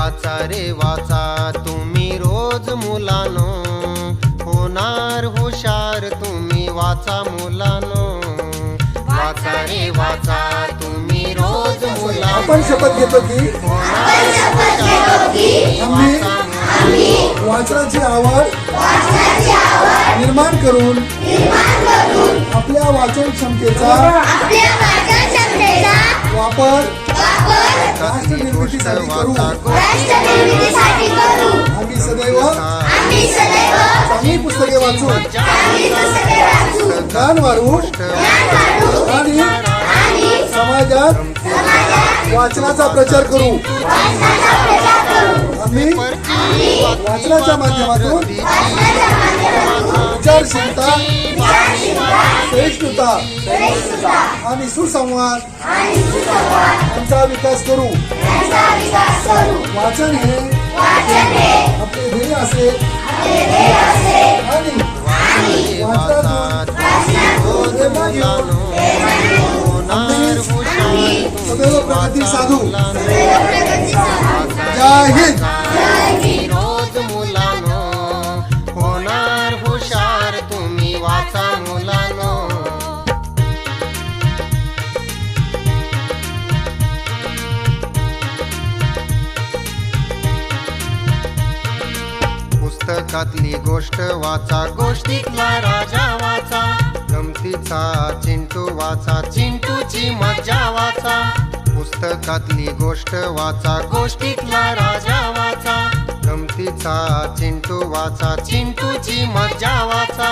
रे वाचा तुम्ही रोज मुलानो. होणार हुशार तुम्ही वाचा मुलानो. वाचा रे वाचा तुम्ही रोज मुलानो. आपण शपथ घेतो की? आम्ही वाचनाची आवड निर्माण करून आपल्या वाचन क्षमतेचा आपल्या वाचन क्षमतेचा वापर निर्मितीसाठी करू. आम्ही सदैव आम्ही सदैव चांगली पुस्तके वाचू. ज्ञान वाढवू आणि समाजात समाजात वाचनाचा प्रचार करू. वाचनाचा प्रचार करू. आम्ही वाचनाच्या माध्यमातून विचारशीलता सहिष्णुता आणि सुसंवाद. यांचा विकास करू. वाचन हे आपले ध्येय असेल आणि सदैव प्रगती साधू. जय हिंद. पुस्तकातली गोष्ट वाचा. गोष्टीतला राजा वाचा. गमतीचा चिंटू वाचा. चिंटूची मज्जा वाचा. पुस्तकातली गोष्ट वाचा. गोष्टीतला राजा वाचा. गमतीचा चिंटू वाचा. चिंटूची मज्जा वाचा.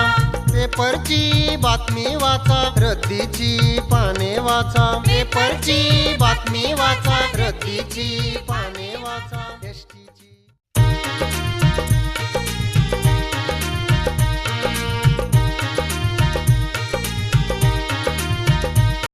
पेपरची बातमी वाचा. रद्दीची पाने वाचा. पेपरची बातमी वाचा. रद्दीची पाने वाचा. एसटीची